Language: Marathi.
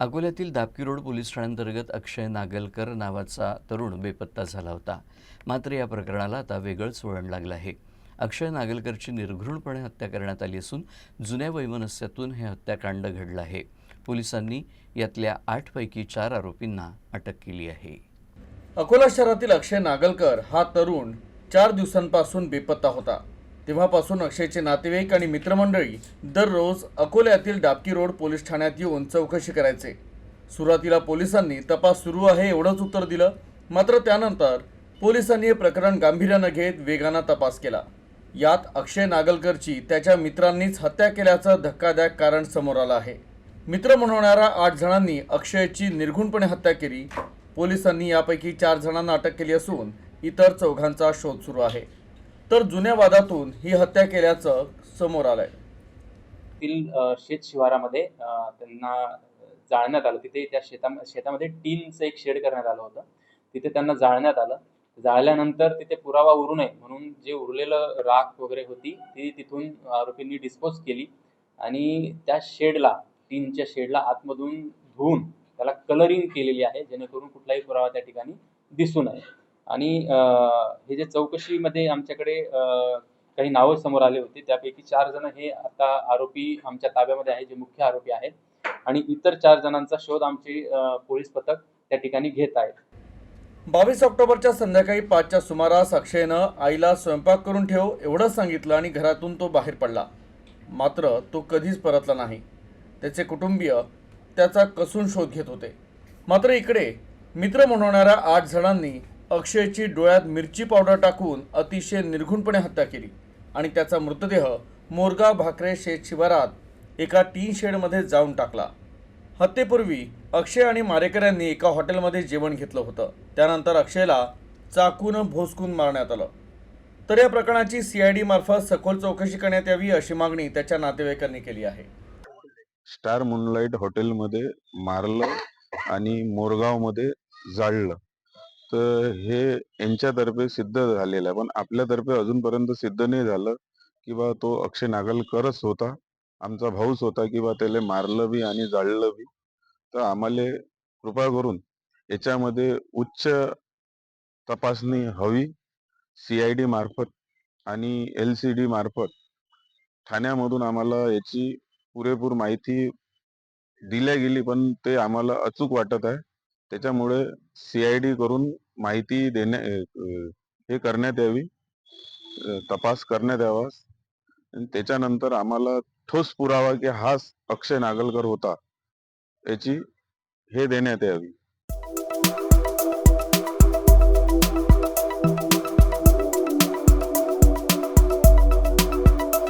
अकोल्यातील दापकी रोड पोलीस ठाण्याअंतर्गत अक्षय नागलकर नावाचा तरुण बेपत्ता झाला होता. मात्र या प्रकरणाला आता वेगळंच वळण लागलं आहे. अक्षय नागलकरची निर्घृणपणे हत्या करण्यात आली असून जुन्या वैमनस्यातून हे हत्याकांड घडलं आहे. पोलिसांनी यातल्या आठपैकी चार आरोपींना अटक केली आहे. अकोला शहरातील अक्षय नागलकर हा तरुण चार दिवसांपासून बेपत्ता होता. तेव्हापासून अक्षयचे नातेवाईक आणि मित्रमंडळी दररोज अकोल्यातील डाबकी रोड पोलीस ठाण्यात येऊन चौकशी करायचे. सुरुवातीला पोलिसांनी तपास सुरू आहे एवढंच उत्तर दिलं मात्र त्यानंतर पोलिसांनी हे प्रकरण गांभीर्यानं घेत वेगानं तपास केला. यात अक्षय नागलकरची त्याच्या मित्रांनीच हत्या केल्याचं धक्कादायक कारण समोर आलं आहे. मित्र म्हणवणाऱ्या आठ जणांनी अक्षयची निर्घुणपणे हत्या केली. पोलिसांनी यापैकी चार जणांना अटक केली असून इतर चौघांचा शोध सुरू आहे. तर जुन्या वादातून ही हत्या केल्याचं समोर आलंय. शेत शिवारामध्ये त्यांना जाळण्यात आलं. तिथे त्या शेता शेतामध्ये टीनचं एक शेड करण्यात आलं होतं. तिथे त्यांना जाळण्यात आलं. जाळल्यानंतर तिथे पुरावा उरू नये म्हणून जे उरलेलं राख वगैरे होती ती तिथून आरोपींनी डिस्पोज केली आणि त्या शेडला टीनच्या शेडला आतमधून धुवून त्याला कलरिंग केलेली आहे जेणेकरून कुठलाही पुरावा त्या ठिकाणी दिसू नये. आणि हे जे चौकशीमध्ये आमच्याकडे काही नावं समोर आले होते त्यापैकी चार जण हे आता आरोपी आमच्या ताब्यामध्ये आहे जे मुख्य आरोपी आहेत. आणि इतर चार जणांचा शोध आमचे पोलीस पथक त्या ठिकाणी घेत आहेत बावीस ऑक्टोबरच्या संध्याकाळी पाचच्या सुमारास अक्षयनं आईला स्वयंपाक करून ठेव एवढंच सांगितलं आणि घरातून तो बाहेर पडला. मात्र तो कधीच परतला नाही. त्याचे कुटुंबीय त्याचा कसून शोध घेत होते. मात्र इकडे मित्र म्हणवणाऱ्या आठ जणांनी अक्षयची डोळ्यात मिरची पावडर टाकून अतिशय निर्घुणपणे हत्या केली आणि त्याचा मृतदेह मोरगाव भाकरे शेत शिवारात एका टीन शेडमध्ये जाऊन टाकला. हत्येपूर्वी अक्षय आणि मारेकऱ्यांनी एका हॉटेलमध्ये जेवण घेतलं होतं. त्यानंतर अक्षयला चाकून भोसकून मारण्यात आलं. तर या प्रकरणाची सीआयडी मार्फत सखोल चौकशी करण्यात यावी अशी मागणी त्याच्या नातेवाईकांनी केली आहे. स्टार मूनलाईट हॉटेलमध्ये मारलं आणि मोरगावमध्ये जाळलं. तर हे यांच्यातर्फे सिद्ध झालेलं आहे. पण आपल्यातर्फे अजूनपर्यंत सिद्ध नाही झालं की बा तो अक्षय नागलकरच होता. आमचा भाऊच होता की बा त्याला मारलं बी आणि जाळलं बी. तर आम्हाला कृपा करून याच्यामध्ये उच्च तपासणी हवी. सीआयडी मार्फत आणि एल सी डी मार्फत ठाण्यामधून आम्हाला याची पुरेपूर माहिती दिल्या गेली पण ते आम्हाला अचूक वाटत आहे. त्याच्यामुळे सीआयडी करून माहिती देण्या हे करण्यात यावी तपास करण्यात यावा. त्याच्यानंतर आम्हाला ठोस पुरावा की हाच अक्षय नागलकर होता याची हे देण्यात यावी.